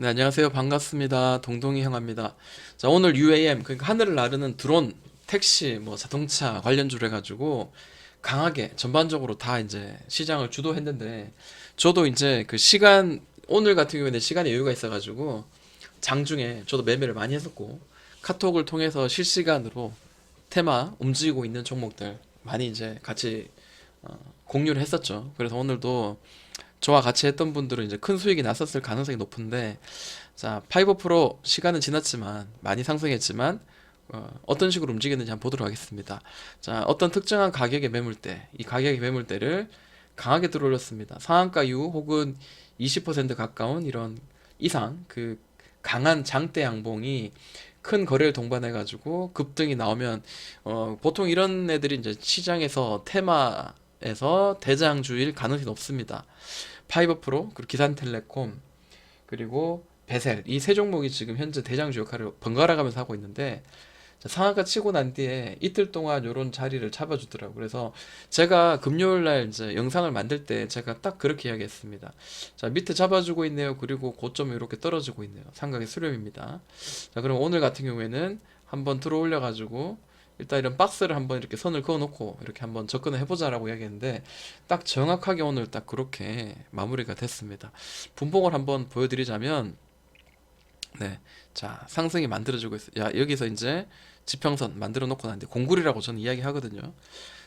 네, 안녕하세요. 반갑습니다. 동동이 형입니다. 자, 오늘 UAM, 그러니까 하늘을 나르는 드론, 택시, 뭐 자동차 관련주로 해가지고 강하게 전반적으로 다 이제 시장을 주도했는데 저도 이제 그 시간, 오늘 같은 경우에는 시간에 여유가 있어가지고 장중에 저도 매매를 많이 했었고 카톡을 통해서 실시간으로 테마 움직이고 있는 종목들 많이 이제 같이 어, 공유를 했었죠. 그래서 오늘도 저와 같이 했던 분들은 이제 큰 수익이 났었을 가능성이 높은데 자 파이버 프로 시간은 지났지만 많이 상승했지만 어, 어떤 식으로 움직였는지 한번 보도록 하겠습니다. 자 어떤 특정한 가격의 매물대 이 가격의 매물대를 강하게 들어올렸습니다. 상한가 이후 혹은 20% 가까운 이런 이상 그 강한 장대 양봉이 큰 거래를 동반해 가지고 급등이 나오면 어 보통 이런 애들이 이제 시장에서 테마 에서 대장주일 가능성이 높습니다. 파이버 프로, 그리고 기산텔레콤, 그리고 베셀 이 세 종목이 지금 현재 대장주 역할을 번갈아 가면서 하고 있는데 자, 상한가 치고 난 뒤에 이틀 동안 요런 자리를 잡아주더라고요. 그래서 제가 금요일 날 이제 영상을 만들 때 제가 딱 그렇게 이야기했습니다. 자, 밑에 잡아주고 있네요. 그리고 고점이 이렇게 떨어지고 있네요. 삼각의 수렴입니다. 자, 그럼 오늘 같은 경우에는 한번 들어 올려가지고 일단 이런 박스를 한번 이렇게 선을 그어놓고 이렇게 한번 접근을 해보자라고 이야기했는데 딱 정확하게 오늘 딱 그렇게 마무리가 됐습니다. 분봉을 한번 보여드리자면 네, 자 상승이 만들어지고 있어요. 야 여기서 이제 지평선 만들어 놓고 나는데 공굴이라고 저는 이야기하거든요.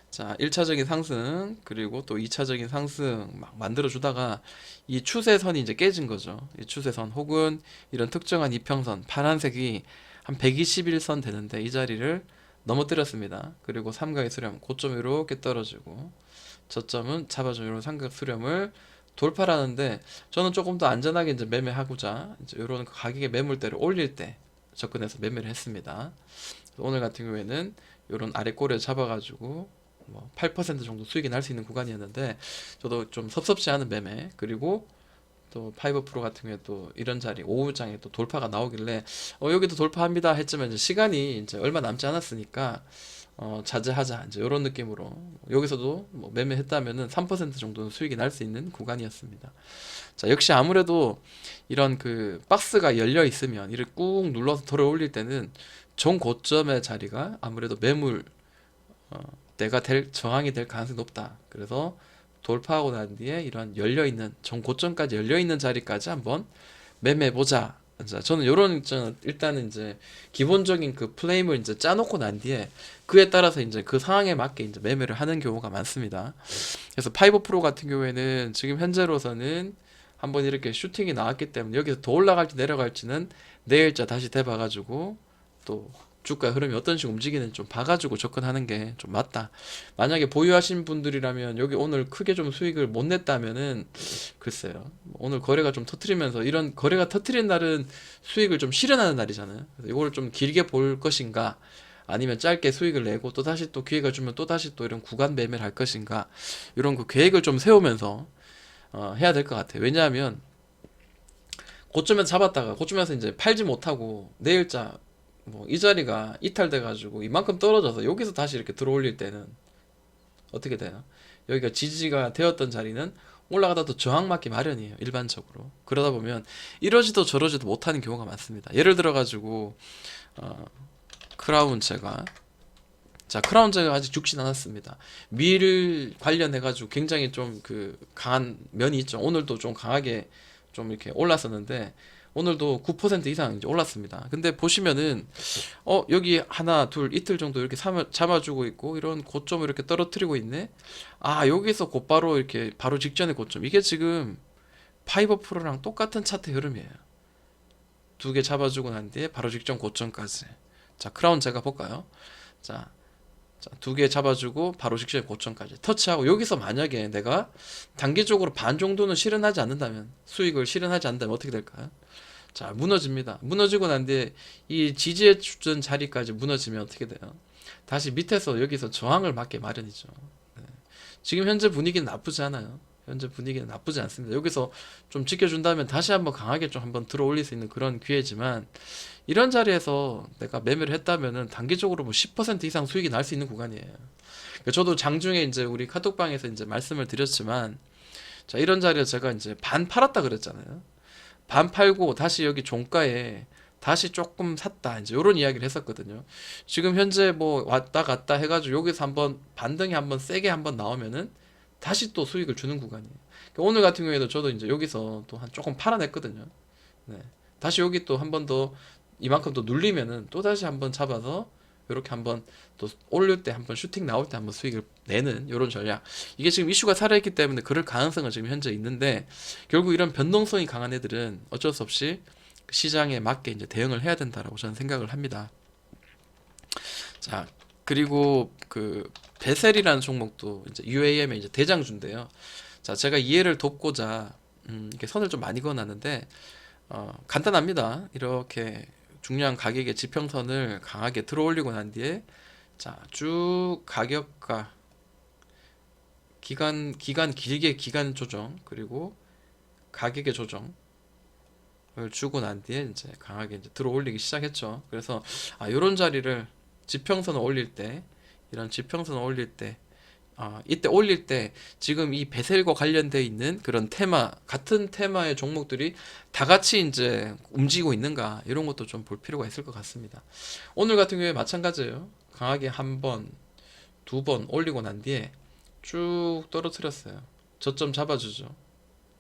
자 1차적인 상승 그리고 또 2차적인 상승 막 만들어 주다가 이 추세선이 이제 깨진 거죠. 이 추세선 혹은 이런 특정한 이평선 파란색이 한 121선 되는데 이 자리를 넘어뜨렸습니다. 그리고 삼각의 수렴 고점 이렇게 떨어지고 저점은 잡아준 이런 삼각 수렴을 돌파하는데 저는 조금 더 안전하게 이제 매매하고자 이제 이런 가격의 매물대를 올릴 때 접근해서 매매를 했습니다. 오늘 같은 경우에는 이런 아래 꼬리를 잡아가지고 뭐 8% 정도 수익이 날 수 있는 구간이었는데 저도 좀 섭섭지 않은 매매 그리고 또 파이버 프로 같은 경우에 또 이런 자리 오후장에 또 돌파가 나오길래 어 여기도 돌파합니다 했지만 이제 시간이 이제 얼마 남지 않았으니까 어 자제하자 이제 이런 느낌으로 여기서도 뭐 매매했다면은 3% 정도는 수익이 날 수 있는 구간이었습니다. 자 역시 아무래도 이런 그 박스가 열려 있으면 이를 꾹 눌러서 들어 올릴 때는 정 고점의 자리가 아무래도 매물 어, 때가 될 저항이 될 가능성이 높다. 그래서 돌파하고 난 뒤에 이런 열려 있는 정 고점까지 열려 있는 자리까지 한번 매매해 보자. 자, 저는 요런 일단은 이제 기본적인 그 플레임을 이제 짜놓고 난 뒤에 그에 따라서 이제 그 상황에 맞게 이제 매매를 하는 경우가 많습니다. 그래서 파이버 프로 같은 경우에는 지금 현재로서는 한번 이렇게 슈팅이 나왔기 때문에 여기서 더 올라갈지 내려갈지는 내일자 다시 돼봐가지고 또 주가 흐름이 어떤 식으로 움직이는지 좀 봐가지고 접근하는 게 좀 맞다. 만약에 보유하신 분들이라면 여기 오늘 크게 좀 수익을 못 냈다면은 글쎄요. 오늘 거래가 좀 터트리면서 이런 거래가 터트린 날은 수익을 좀 실현하는 날이잖아요. 그래서 이걸 좀 길게 볼 것인가 아니면 짧게 수익을 내고 또 다시 또 기회가 주면 또 다시 또 이런 구간 매매를 할 것인가 이런 그 계획을 좀 세우면서 어, 해야 될 것 같아요. 왜냐하면 고점에서 잡았다가 고점에서 이제 팔지 못하고 내일자 뭐 이 자리가 이탈돼 가지고 이만큼 떨어져서 여기서 다시 이렇게 들어올릴 때는 어떻게 돼요? 여기가 지지가 되었던 자리는 올라가다 또 저항 맞기 마련이에요 일반적으로. 그러다 보면 이러지도 저러지도 못하는 경우가 많습니다. 예를 들어 가지고 어, 크라운 제가 자 크라운 제가 아직 죽진 않았습니다. 밀 관련해 가지고 굉장히 좀 그 강한 면이 있죠. 오늘도 좀 강하게 좀 이렇게 올랐었는데 오늘도 9% 이상 이제 올랐습니다. 근데 보시면은 어 여기 하나 둘 이틀 정도 이렇게 삼아, 잡아 주고 있고 이런 고점을 이렇게 떨어뜨리고 있네. 아 여기서 곧바로 이렇게 바로 직전의 고점 이게 지금 파이버 프로랑 똑같은 차트 흐름이에요. 두 개 잡아주고 난 뒤에 바로 직전 고점까지. 자 크라운 제가 볼까요? 자. 자, 두 개 잡아주고 바로 직전의 고점까지 터치하고 여기서 만약에 내가 단기적으로 반 정도는 실현하지 않는다면 수익을 실현하지 않는다면 어떻게 될까요? 자 무너집니다. 무너지고 난 뒤에 이 지지해 주던 자리까지 무너지면 어떻게 돼요? 다시 밑에서 여기서 저항을 맞게 마련이죠. 네. 지금 현재 분위기는 나쁘지 않아요. 현재 분위기는 나쁘지 않습니다. 여기서 좀 지켜준다면 다시 한번 강하게 좀 한번 들어 올릴 수 있는 그런 기회지만 이런 자리에서 내가 매매를 했다면은 단기적으로 뭐 10% 이상 수익이 날 수 있는 구간이에요. 그러니까 저도 장중에 이제 우리 카톡방에서 이제 말씀을 드렸지만 자 이런 자리에 제가 이제 반 팔았다 그랬잖아요. 반 팔고 다시 여기 종가에 다시 조금 샀다 이제 이런 이야기를 했었거든요. 지금 현재 뭐 왔다 갔다 해가지고 여기서 한번 반등이 한번 세게 한번 나오면은 다시 또 수익을 주는 구간이에요. 그러니까 오늘 같은 경우에도 저도 이제 여기서 또 한 조금 팔아냈거든요. 네. 다시 여기 또 한 번 더 이만큼 또 눌리면은 또 다시 한번 잡아서 이렇게 한번 또 올릴 때 한번 슈팅 나올 때 한번 수익을 내는 이런 전략. 이게 지금 이슈가 살아있기 때문에 그럴 가능성은 지금 현재 있는데 결국 이런 변동성이 강한 애들은 어쩔 수 없이 시장에 맞게 이제 대응을 해야 된다라고 저는 생각을 합니다. 자, 그리고 그 베셀이라는 종목도 이제 UAM의 이제 대장주인데요. 자, 제가 이해를 돕고자 음, 이렇게 선을 좀 많이 그어놨는데 어, 간단합니다. 이렇게 중요한 가격의 지평선을 강하게 들어올리고 난 뒤에 자, 쭉 가격과 기간 기간 길게 기간 조정 그리고 가격의 조정 을 주고 난 뒤에 이제 강하게 이제 들어올리기 시작했죠. 그래서 아 요런 자리를 지평선을 올릴 때 이런 지평선을 올릴 때 아, 이때 올릴 때 지금 이 베셀과 관련돼 있는 그런 테마 같은 테마의 종목들이 다 같이 이제 움직이고 있는가 이런 것도 좀 볼 필요가 있을 것 같습니다. 오늘 같은 경우에 마찬가지예요. 강하게 한 번, 두 번 올리고 난 뒤에 쭉 떨어뜨렸어요. 저점 잡아주죠.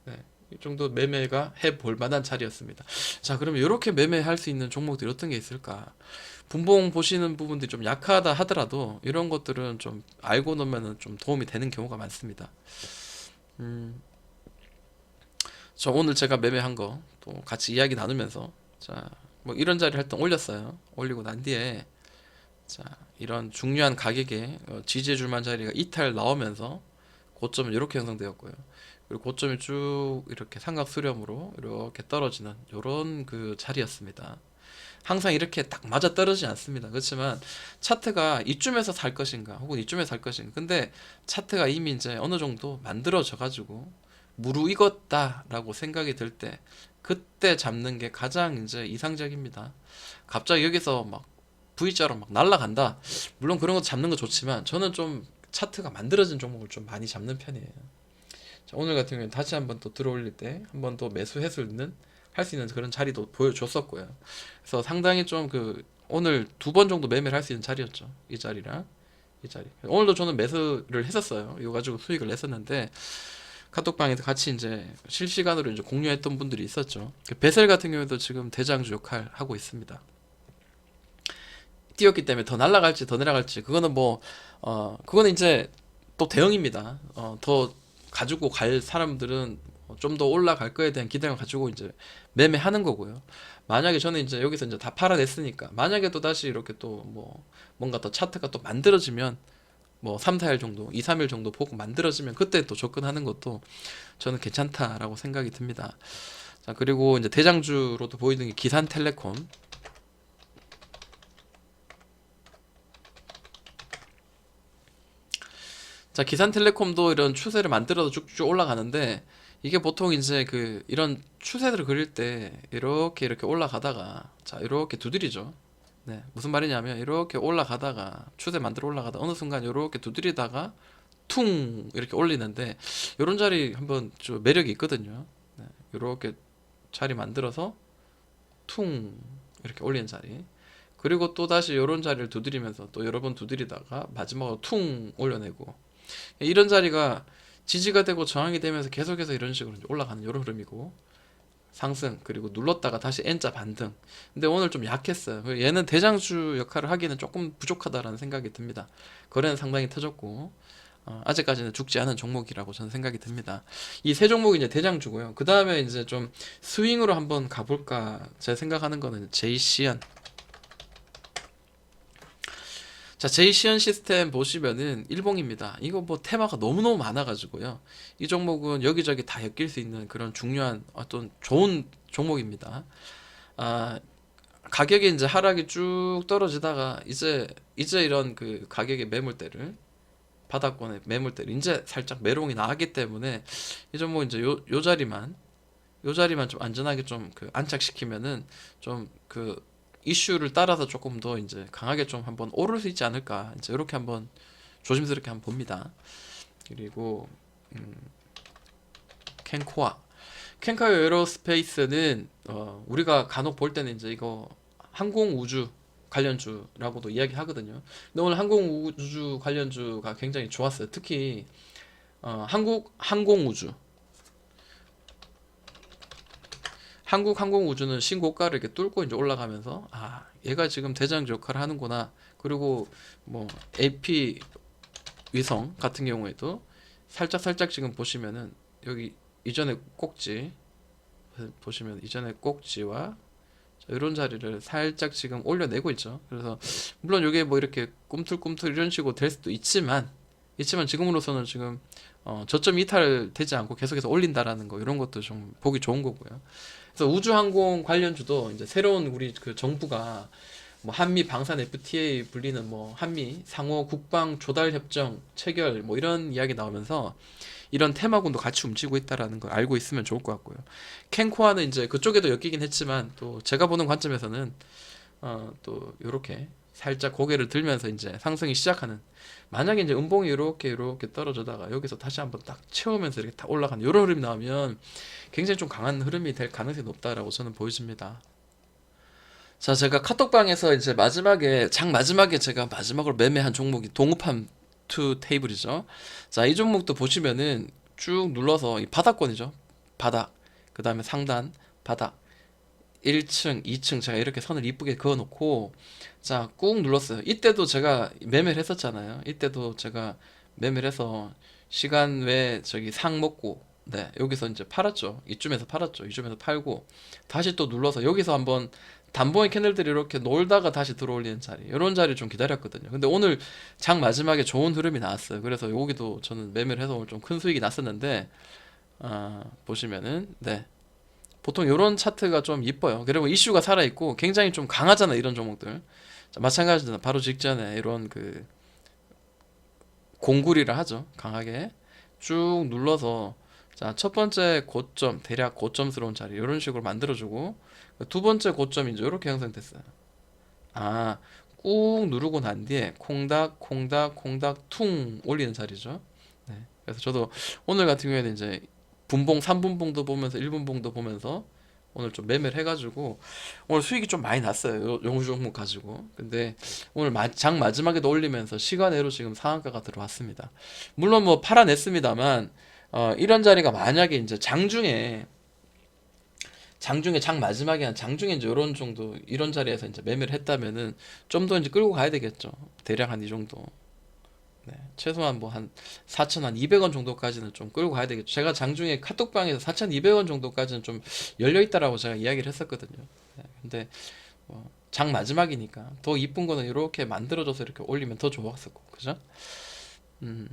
네. 이 정도 매매가 해볼 만한 자리였습니다. 자, 그러면 이렇게 매매할 수 있는 종목들이 어떤 게 있을까? 분봉 보시는 부분들이 좀 약하다 하더라도 이런 것들은 좀 알고 놓으면 좀 도움이 되는 경우가 많습니다. 음, 저 오늘 제가 매매한 거 또 같이 이야기 나누면서 자, 뭐 이런 자리 할때 올렸어요. 올리고 난 뒤에 자, 이런 중요한 가격에 어, 지지해 줄 만한 자리가 이탈 나오면서 고점은 이렇게 형성되었고요. 그리고 고점이 쭉 이렇게 삼각 수렴으로 이렇게 떨어지는 이런 그 자리였습니다. 항상 이렇게 딱 맞아 떨어지지 않습니다. 그렇지만 차트가 이쯤에서 살 것인가 혹은 이쯤에서 살 것인가. 근데 차트가 이미 이제 어느 정도 만들어져 가지고 무르익었다라고 생각이 들 때 그때 잡는 게 가장 이제 이상적입니다. 갑자기 여기서 막 V자로 막 날아간다. 물론 그런 거 잡는 거 좋지만 저는 좀 차트가 만들어진 종목을 좀 많이 잡는 편이에요. 자, 오늘 같은 경우는 다시 한번 또 들어올릴 때 한 번 더 매수 해수 있는 할 수 있는 그런 자리도 보여줬었고요. 그래서 상당히 좀 그 오늘 두 번 정도 매매를 할 수 있는 자리였죠. 이 자리랑 이 자리. 오늘도 저는 매수를 했었어요. 이거 가지고 수익을 냈었는데 카톡방에서 같이 이제 실시간으로 이제 공유했던 분들이 있었죠. 그 베셀 같은 경우에도 지금 대장주 역할 하고 있습니다. 뛰었기 때문에 더 날아갈지 더 내려갈지 그거는 뭐 어 그거는 이제 또 대응입니다. 어 더 가지고 갈 사람들은 좀 더 올라갈 거에 대한 기대를 가지고 이제 매매하는 거고요. 만약에 저는 이제 여기서 이제 다 팔아냈으니까 만약에 또 다시 이렇게 또 뭐 뭔가 더 차트가 또 만들어지면 뭐 3, 4일 정도, 2, 3일 정도 보고 만들어지면 그때 또 접근하는 것도 저는 괜찮다라고 생각이 듭니다. 자, 그리고 이제 대장주로도 보이는 게 기산텔레콤. 자, 기산텔레콤도 이런 추세를 만들어서 쭉쭉 올라가는데 이게 보통 이제 그 이런 추세들을 그릴 때 이렇게 이렇게 올라가다가 자, 이렇게 두드리죠. 네, 무슨 말이냐면 이렇게 올라가다가 추세 만들어 올라가다 어느 순간 이렇게 두드리다가 퉁 이렇게 올리는데 이런 자리 한번 좀 매력이 있거든요. 네, 이렇게 자리 만들어서 퉁 이렇게 올리는 자리. 그리고 또 다시 이런 자리를 두드리면서 또 여러 번 두드리다가 마지막으로 퉁 올려내고 이런 자리가 지지가 되고 저항이 되면서 계속해서 이런 식으로 올라가는 이런 흐름이고. 상승 그리고 눌렀다가 다시 N자 반등. 근데 오늘 좀 약했어요. 얘는 대장주 역할을 하기는 조금 부족하다라는 생각이 듭니다. 거래는 상당히 터졌고 어, 아직까지는 죽지 않은 종목이라고 저는 생각이 듭니다. 이 세 종목이 이제 대장주고요. 그 다음에 이제 좀 스윙으로 한번 가볼까 제가 생각하는 거는 제이시안 자, 제이시언 시스템 보시면은 일봉입니다. 이거 뭐 테마가 너무너무 많아가지고요. 이 종목은 여기저기 다 엮일 수 있는 그런 중요한 어떤 좋은 종목입니다. 아, 가격이 이제 하락이 쭉 떨어지다가 이제 이제 이런 그 가격의 매물대를 바닥권의 매물대를 이제 살짝 매롱이 나왔기 때문에 이 종목 이제 요, 요 자리만 요 자리만 좀 안전하게 좀 그 안착시키면은 좀그 이슈를 따라서 조금 더 이제 강하게 좀 한번 오를 수 있지 않을까 이제 이렇게 한번 조심스럽게 한번 봅니다. 그리고 음, 캔코아 캔카요 에어로스페이스는 어, 우리가 간혹 볼 때는 이제 이거 항공 우주 관련주라고도 이야기하거든요. 근데 오늘 항공 우주 관련주가 굉장히 좋았어요. 특히 어, 한국 항공 우주 한국 항공 우주는 신고가를 이렇게 뚫고 이제 올라가면서 아 얘가 지금 대장 역할을 하는구나. 그리고 뭐 AP 위성 같은 경우에도 살짝 살짝 지금 보시면은 여기 이전에 꼭지 보시면 이전에 꼭지와 자, 이런 자리를 살짝 지금 올려내고 있죠. 그래서 물론 이게 뭐 이렇게 꿈틀꿈틀 이런 식으로 될 수도 있지만 있지만 지금으로서는 지금 어, 저점 이탈되지 않고 계속해서 올린다라는 거 이런 것도 좀 보기 좋은 거고요. 그래서 우주항공 관련주도 이제 새로운 우리 그 정부가 뭐 한미 방산 FTA 불리는 뭐 한미 상호 국방 조달 협정 체결 뭐 이런 이야기 나오면서 이런 테마군도 같이 움직이고 있다라는 걸 알고 있으면 좋을 것 같고요. 캔코아는 이제 그쪽에도 엮이긴 했지만 또 제가 보는 관점에서는 어, 또 요렇게 살짝 고개를 들면서 이제 상승이 시작하는 만약에 이제 음봉이 이렇게 이렇게 떨어져다가 여기서 다시 한번 딱 채우면서 이렇게 딱 올라가는 이런 흐름이 나오면 굉장히 좀 강한 흐름이 될 가능성이 높다라고 저는 보여집니다. 자, 제가 카톡방에서 이제 마지막에 장 마지막에 제가 마지막으로 매매한 종목이 동업함 투 테이블이죠. 자, 이 종목도 보시면은 쭉 눌러서 이 바닥권이죠. 바닥. 그다음에 상단, 바닥. 1층, 2층 제가 이렇게 선을 이쁘게 그어 놓고 자, 꾹 눌렀어요. 이때도 제가 매매를 했었잖아요. 이때도 제가 매매를 해서 시간 외에 저기 상 먹고 네, 여기서 이제 팔았죠. 이쯤에서 팔았죠. 이쯤에서 팔고 다시 또 눌러서 여기서 한번 단봉의 캐널들이 이렇게 놀다가 다시 들어올리는 자리 이런 자리 좀 기다렸거든요 근데 오늘 장 마지막에 좋은 흐름이 나왔어요 그래서 여기도 저는 매매를 해서 오늘 좀 큰 수익이 났었는데 아, 보시면은 네 보통 이런 차트가 좀 이뻐요 그리고 이슈가 살아 있고 굉장히 좀 강하잖아 이런 종목들 자, 마찬가지로 바로 직전에 이런 그 공구리를 하죠 강하게 쭉 눌러서 자, 첫 번째 고점, 대략 고점스러운 자리 이런 식으로 만들어 주고 두 번째 고점이 이제 이렇게 형성됐어요. 아, 꾹 누르고 난 뒤에 콩닥, 콩닥, 콩닥 퉁 올리는 자리죠. 네. 그래서 저도 오늘 같은 경우에는 이제 분봉 3분봉도 보면서 1분봉도 보면서 오늘 좀 매매를 해가지고 오늘 수익이 좀 많이 났어요. 용주 종목 가지고. 근데 오늘 마- 장 마지막에도 올리면서 시간외로 지금 상한가가 들어왔습니다. 물론 뭐 팔아냈습니다만 어, 이런 자리가 만약에 이제 장중에 장중에 장 마지막에 한 장중에 이제 이런 정도 이런 자리에서 이제 매매를 했다면은 좀 더 이제 끌고 가야 되겠죠. 대략 한 이 정도. 네, 최소한 뭐 한 4천 한 200원 정도까지는 좀 끌고 가야 되겠죠. 제가 장중에 카톡방에서 4,200원 정도까지는 좀 열려 있다라고 제가 이야기를 했었거든요. 네, 근데 뭐 장 마지막이니까 더 이쁜 거는 이렇게 만들어져서 이렇게 올리면 더 좋았었고, 그죠? 음.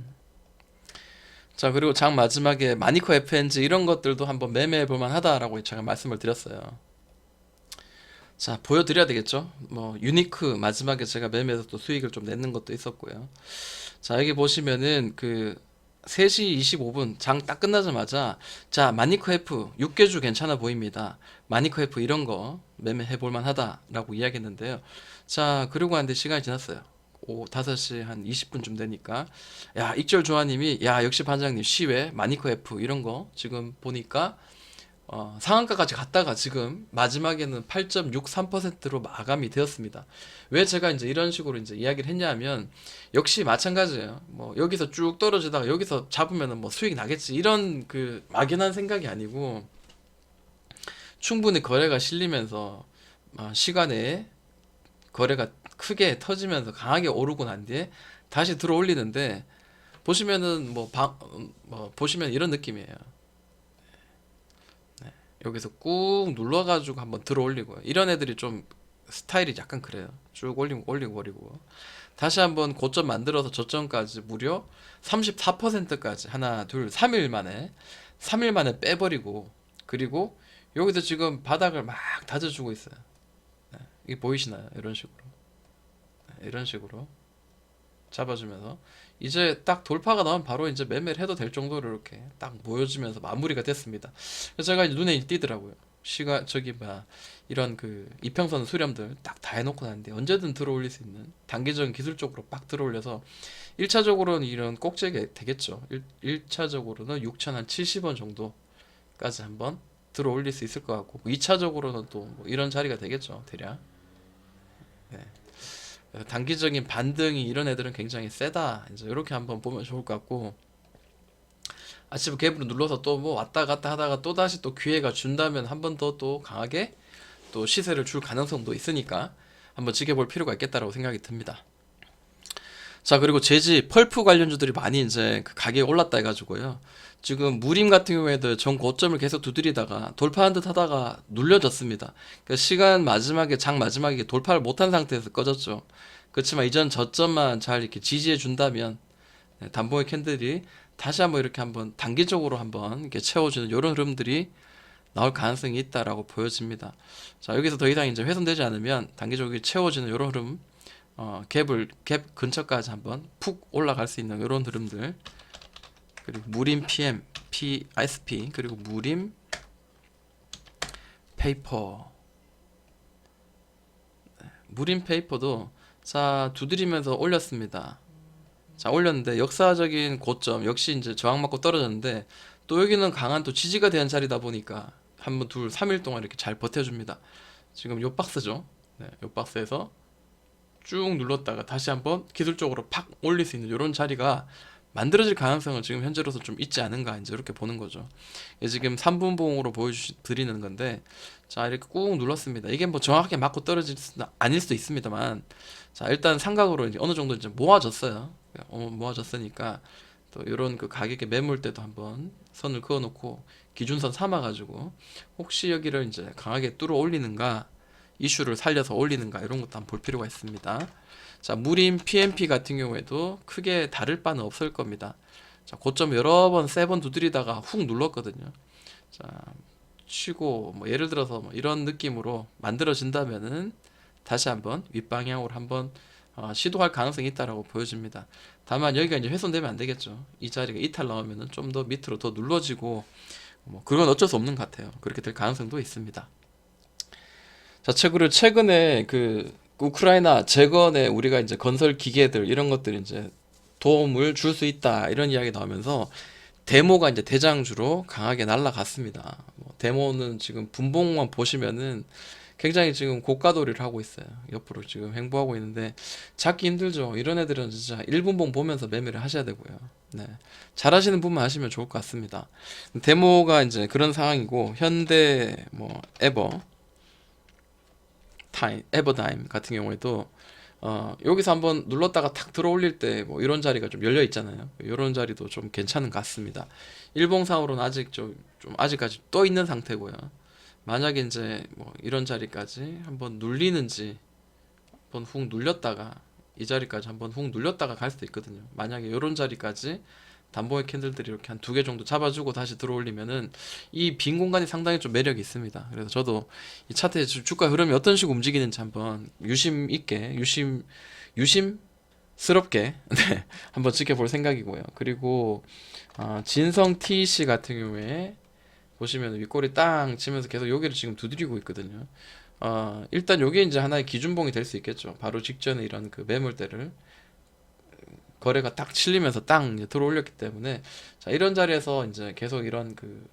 자, 그리고 장 마지막에 마니커 FNG 이런 것들도 한번 매매해 볼 만하다라고 제가 말씀을 드렸어요. 자, 보여드려야 되겠죠? 뭐, 유니크 마지막에 제가 매매해서 또 수익을 좀 내는 것도 있었고요. 자, 여기 보시면은 그 3시 25분 장 딱 끝나자마자 자, 마니커 F 6개주 괜찮아 보입니다. 마니커 F 이런 거 매매해 볼 만하다라고 이야기했는데요. 자, 그러고 한데 시간이 지났어요. 오, 5시 한 20분쯤 되니까 야, 익절 조아님이 야, 역시 반장님 시외 마니커 F 이런 거 지금 보니까 어, 상한가까지 갔다가 지금 마지막에는 8.63%로 마감이 되었습니다. 왜 제가 이제 이런 식으로 이제 이야기를 했냐면 역시 마찬가지예요. 뭐 여기서 쭉 떨어지다가 여기서 잡으면은 뭐 수익 나겠지 이런 그 막연한 생각이 아니고 충분히 거래가 실리면서 어, 시간에 거래가 크게 터지면서 강하게 오르고 난 뒤에 다시 들어 올리는데 보시면은 뭐, 방, 음, 뭐 보시면 이런 느낌이에요. 네. 여기서 꾹 눌러가지고 한번 들어 올리고요. 이런 애들이 좀 스타일이 약간 그래요. 쭉 올리고 올리고 버리고 다시 한번 고점 만들어서 저점까지 무려 34%까지 하나 둘 3일 만에 3일 만에 빼버리고 그리고 여기서 지금 바닥을 막 다져주고 있어요. 네. 이게 보이시나요? 이런 식으로. 네, 이런 식으로 잡아주면서 이제 딱 돌파가 나오면 바로 이제 매매를 해도 될 정도로 이렇게 딱 모여주면서 마무리가 됐습니다. 제가 눈에 띄더라고요. 시가 저기 뭐 이런 그 이평선 수렴들 딱 다 해놓고 나는데 언제든 들어올릴 수 있는 단기적인 기술적으로 빡 들어올려서 1차적으로는 이런 꼭지가 되겠죠. 1, 일차적으로는 6천 한 70원 정도까지 한번 들어 올릴 수 있을 것 같고 2차적으로는 또 뭐 이런 자리가 되겠죠 대략 네. 단기적인 반등이 이런 애들은 굉장히 세다 이제 이렇게 한번 보면 좋을 것 같고 아침 갭으로 눌러서 또 뭐 왔다 갔다 하다가 또 다시 또 기회가 준다면 한 번 더 또 강하게 또 시세를 줄 가능성도 있으니까 한번 지켜볼 필요가 있겠다라고 생각이 듭니다. 자 그리고 제지 펄프 관련주들이 많이 이제 그 가격이 올랐다 해가지고요. 지금 무림 같은 경우에도 전 고점을 계속 두드리다가 돌파한 듯 하다가 눌려졌습니다. 그러니까 시간 마지막에 장 마지막에 돌파를 못한 상태에서 꺼졌죠. 그렇지만 이전 저점만 잘 이렇게 지지해 준다면 네, 단봉의 캔들이 다시 한번 이렇게 한번 단기적으로 한번 이렇게 채워주는 이런 흐름들이 나올 가능성이 있다라고 보여집니다. 자 여기서 더 이상 이제 훼손되지 않으면 단기적으로 채워지는 이런 흐름, 어, 갭을 갭 근처까지 한번 푹 올라갈 수 있는 이런 흐름들 그리고 무림 PM, P, SP 그리고 무림 페이퍼 네, 무림 페이퍼도 자 두드리면서 올렸습니다. 자 올렸는데 역사적인 고점 역시 이제 저항 맞고 떨어졌는데 또 여기는 강한 또 지지가 된 자리다 보니까 한번 둘, 3일 동안 이렇게 잘 버텨줍니다. 지금 요 박스죠. 네, 요 박스에서 쭉 눌렀다가 다시 한번 기술적으로 팍 올릴 수 있는 이런 자리가 만들어질 가능성은 지금 현재로서 좀 있지 않은가 이제 이렇게 보는 거죠. 지금 3분 봉으로 보여드리는 건데 자 이렇게 꾹 눌렀습니다. 이게 뭐 정확하게 맞고 떨어질 수는 아닐 수도 있습니다만 자 일단 삼각으로 이제 어느 정도 이제 모아졌어요. 어, 모아졌으니까 또 이런 그 가격의 매물대도 한번 선을 그어놓고 기준선 삼아가지고 혹시 여기를 이제 강하게 뚫어 올리는가 이슈를 살려서 올리는가 이런 것도 한번 볼 필요가 있습니다. 자 무림 PMP 같은 경우에도 크게 다를 바는 없을 겁니다. 자 고점 여러 번 세 번 두드리다가 훅 눌렀거든요. 자 치고 뭐 예를 들어서 뭐 이런 느낌으로 만들어진다면은 다시 한번 윗방향으로 한번 어, 시도할 가능성이 있다라고 보여집니다. 다만 여기가 이제 훼손되면 안 되겠죠. 이 자리가 이탈 나오면은 좀 더 밑으로 더 눌러지고 뭐 그건 어쩔 수 없는 것 같아요. 그렇게 될 가능성도 있습니다. 자, 최근에 최근에 그 우크라이나 재건에 우리가 이제 건설 기계들 이런 것들이 이제 도움을 줄 수 있다 이런 이야기 나오면서 데모가 이제 대장주로 강하게 날라갔습니다. 뭐 데모는 지금 분봉만 보시면은 굉장히 지금 고가도리를 하고 있어요. 옆으로 지금 행보하고 있는데 잡기 힘들죠. 이런 애들은 진짜 1분봉 보면서 매매를 하셔야 되고요. 네. 잘 하시는 분만 하시면 좋을 것 같습니다. 데모가 이제 그런 상황이고 현대 뭐 에버 타임 에버다임 같은 경우에도 어, 여기서 한번 눌렀다가 탁 들어 올릴 때 뭐 이런 자리가 좀 열려 있잖아요. 이런 자리도 좀 괜찮은 것 같습니다. 일봉상으로는 아직 좀, 좀 아직까지 떠 있는 상태고요. 만약에 이제 뭐 이런 자리까지 한번 눌리는지 한번 훅 눌렸다가 이 자리까지 한번 훅 눌렸다가 갈 수도 있거든요. 만약에 이런 자리까지 담보의 캔들들이 이렇게 한 두 개 정도 잡아주고 다시 들어올리면은 이 빈 공간이 상당히 좀 매력이 있습니다. 그래서 저도 이 차트의 주- 주가 흐름이 어떤 식으로 움직이는지 한번 유심 있게 유심 유심 스럽게 네, 한번 지켜볼 생각이고요. 그리고 어, 진성 TC 같은 경우에 보시면 윗꼬리 땅 치면서 계속 여기를 지금 두드리고 있거든요. 어, 일단 요게 이제 하나의 기준봉이 될 수 있겠죠. 바로 직전에 이런 그 매물대를 거래가 딱 실리면서 땅 이제 들어올렸기 때문에 자 이런 자리에서 이제 계속 이런 그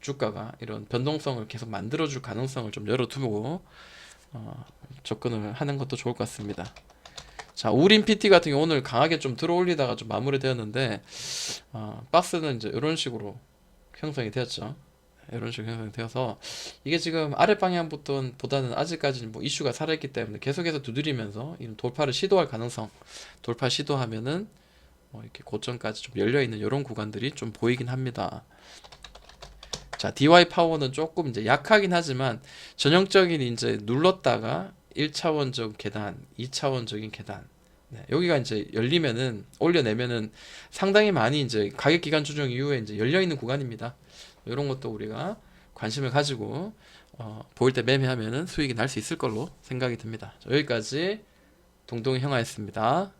주가가 이런 변동성을 계속 만들어줄 가능성을 좀 열어두고 어, 접근을 하는 것도 좋을 것 같습니다. 자 우린 PT 같은 경우 오늘 강하게 좀 들어올리다가 좀 마무리되었는데 어, 박스는 이제 이런 식으로 형성이 되었죠. 이런 식으로 형성이 되어서 이게 지금 아래 방향부터 보다는 아직까지 뭐 이슈가 살아있기 때문에 계속해서 두드리면서 이런 돌파를 시도할 가능성 돌파 시도하면은 뭐 이렇게 고점까지 좀 열려 있는 이런 구간들이 좀 보이긴 합니다. 자, DY 파워는 조금 이제 약하긴 하지만 전형적인 이제 눌렀다가 1차원적 계단, 2차원적인 계단. 네, 여기가 이제 열리면은 올려내면은 상당히 많이 이제 가격 기간 조정 이후에 이제 열려 있는 구간입니다. 이런 것도 우리가 관심을 가지고 어, 보일 때 매매하면은 수익이 날 수 있을 걸로 생각이 듭니다. 자, 여기까지 동동이 형아였습니다.